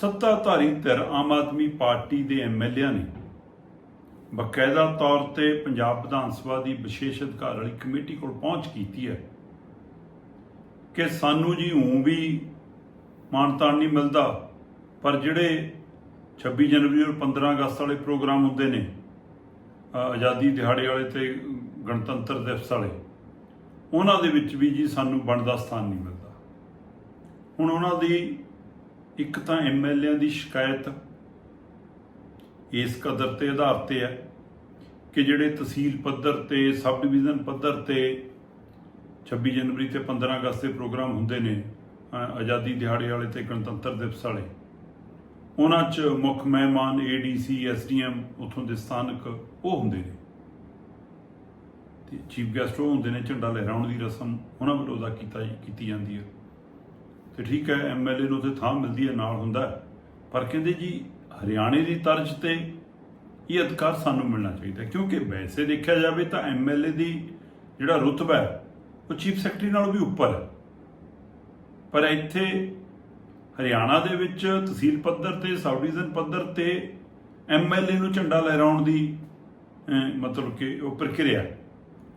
ਸੱਤਾਧਾਰੀ ਧਿਰ ਆਮ ਆਦਮੀ ਪਾਰਟੀ ਦੇ ਐਮਐਲਏਆਂ ਨੇ ਬਕਾਇਦਾ ਤੌਰ ਤੇ ਪੰਜਾਬ ਵਿਧਾਨ ਸਭਾ ਦੀ ਵਿਸ਼ੇਸ਼ ਅਧਿਕਾਰ ਵਾਲੀ ਕਮੇਟੀ ਕੋਲ ਪਹੁੰਚ ਕੀਤੀ ਹੈ ਕਿ ਸਾਨੂੰ ਜੀ ਹੂੰ ਵੀ ਮਾਨਤਾਨ ਨਹੀਂ ਮਿਲਦਾ, ਪਰ ਜਿਹੜੇ 26 ਜਨਵਰੀ ਔਰ 15 ਅਗਸਤ ਵਾਲੇ ਪ੍ਰੋਗਰਾਮ ਹੁੰਦੇ ਨੇ ਆਜ਼ਾਦੀ ਦਿਹਾੜੇ ਵਾਲੇ ਤੇ ਗਣਤੰਤਰ ਦਿਵਸ ਵਾਲੇ, ਉਹਨਾਂ ਦੇ ਵਿੱਚ ਵੀ ਜੀ ਸਾਨੂੰ ਬਣਦਾ ਸਥਾਨ ਨਹੀਂ ਮਿਲਦਾ। ਹੁਣ ਉਹਨਾਂ ਦੀ ਇੱਕ ਤਾਂ ਐਮਐਲਏਆਂ ਦੀ ਸ਼ਿਕਾਇਤ ਇਸ ਕਦਰ ਤੇ ਆਧਾਰ ਤੇ ਹੈ ਕਿ ਜਿਹੜੇ ਤਹਿਸੀਲ ਪੱਧਰ ਤੇ ਸਬ ਡਿਵੀਜ਼ਨ ਪੱਧਰ ਤੇ 26 ਜਨਵਰੀ ਤੇ 15 ਅਗਸਤ ਦੇ ਪ੍ਰੋਗਰਾਮ ਹੁੰਦੇ ਨੇ ਆਜ਼ਾਦੀ ਦਿਹਾੜੇ ਵਾਲੇ ਤੇ ਗਣਤੰਤਰ ਦਿਵਸ ਵਾਲੇ, ਉਹਨਾਂ 'ਚ ਮੁੱਖ ਮਹਿਮਾਨ ਏਡੀਸੀ ਐਸਡੀਐਮ ਉਥੋਂ ਦੇ ਸਥਾਨਕ ਉਹ ਹੁੰਦੇ ਨੇ। ਤੇ ਚੀਫ ਗੈਸਟ ਉਹ ਹੁੰਦੇ ਨੇ ਝੰਡਾ ਲਹਿਰਾਉਣ ਦੀ ਰਸਮ ਉਹਨਾਂ ਵੱਲੋਂ ਅਦਾ ਕੀਤਾ, ਕੀਤੀ ਜਾਂਦੀ ਹੈ। ਤੇ ਠੀਕ ਹੈ ਐਮਐਲਏ ਨੂੰ ਉੱਥੇ ਥਾਂ ਮਿਲਦੀ ਹੈ, ਨਾਲ ਹੁੰਦਾ ਪਰ ਕਹਿੰਦੇ ਜੀ, ਹਰਿਆਣੇ ਦੀ ਤਰਜ਼ ਤੇ ਇਹ ਅਧਿਕਾਰ ਸਾਨੂੰ ਮਿਲਣਾ ਚਾਹੀਦਾ ਕਿਉਂਕਿ ਵੈਸੇ ਦੇਖਿਆ ਜਾਵੇ ਤਾਂ ਐਮਐਲਏ ਦੀ ਜਿਹੜਾ ਰੁਤਬਾ ਹੈ, ਉਹ ਚੀਫ ਸੈਕਟਰੀ ਨਾਲੋਂ ਵੀ ਉੱਪਰ ਹੈ। ਪਰ ਇੱਥੇ ਹਰਿਆਣਾ ਦੇ ਵਿੱਚ ਤਹਿਸੀਲ ਪੱਧਰ ਤੇ ਸਬ ਡਿਵੀਜ਼ਨ ਪੱਧਰ ਤੇ ਐਮਐਲਏ ਨੂੰ ਝੰਡਾ ਲਹਿਰਾਉਣ ਦੀ ਮਤਲਬ ਕਿ ਉਹ ਪ੍ਰਕਿਰਿਆ